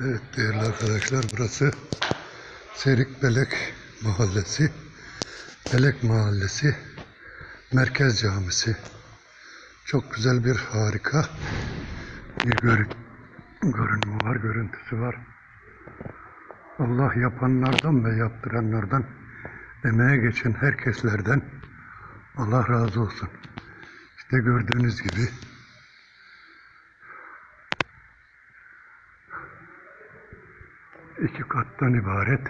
Evet değerli arkadaşlar burası Serik Belek Mahallesi. Belek Mahallesi Merkez Camisi. Çok güzel bir harika bir görün görünümü var, görüntüsü var. Allah yapanlardan ve yaptıranlardan emeğe geçen herkeslerden Allah razı olsun. İşte gördüğünüz gibi iki kattan ibaret.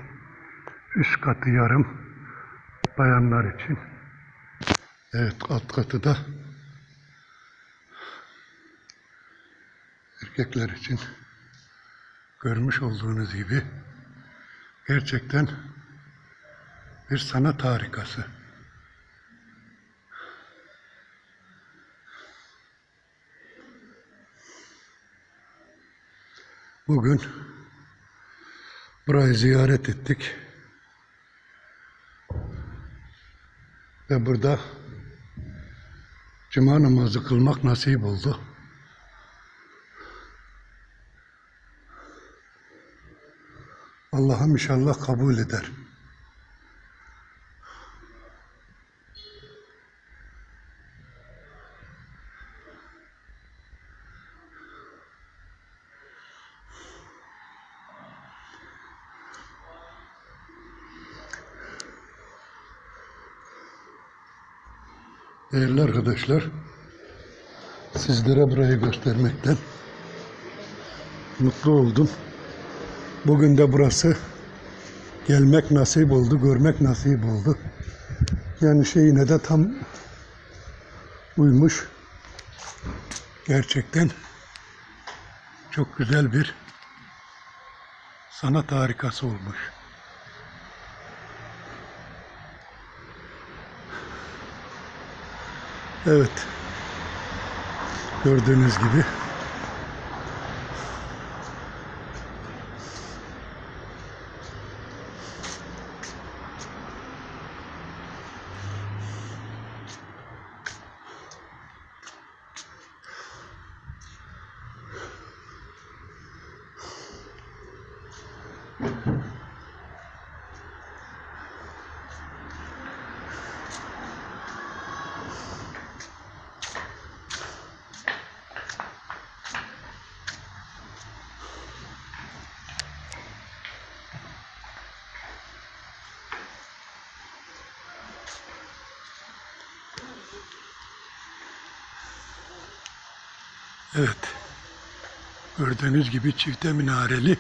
Üst katı yarım bayanlar için. Evet alt katı da erkekler için görmüş olduğunuz gibi gerçekten bir sanat harikası. Bugün burayı ziyaret ettik. Ve burada cuma namazı kılmak nasip oldu. Allah'ım inşallah kabul eder. Değerli arkadaşlar, sizlere burayı göstermekten mutlu oldum. Bugün de burası gelmek nasip oldu, görmek nasip oldu. Yani şeyine de tam uymuş. Gerçekten çok güzel bir sanat harikası olmuş. Evet. Gördüğünüz gibi Evet. Gördüğünüz gibi çifte minareli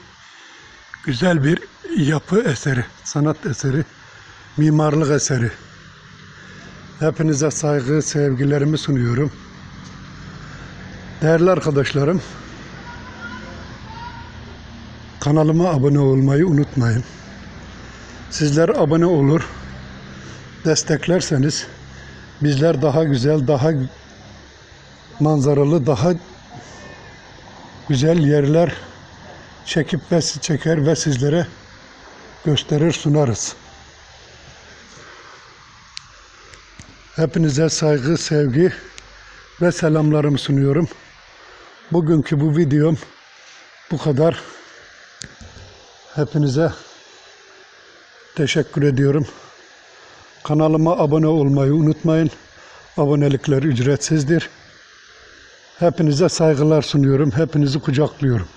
güzel bir yapı eseri, sanat eseri, mimarlık eseri. Hepinize saygı, sevgilerimi sunuyorum. Değerli arkadaşlarım, kanalıma abone olmayı unutmayın. Sizler abone olur, desteklerseniz bizler daha güzel, daha manzaralı, daha güzel yerler çekip ve çeker ve sizlere gösterir sunarız. Hepinize saygı, sevgi ve selamlarımı sunuyorum. Bugünkü bu videom bu kadar. Hepinize teşekkür ediyorum. Kanalıma abone olmayı unutmayın. Abonelikler ücretsizdir. Hepinize saygılar sunuyorum. Hepinizi kucaklıyorum.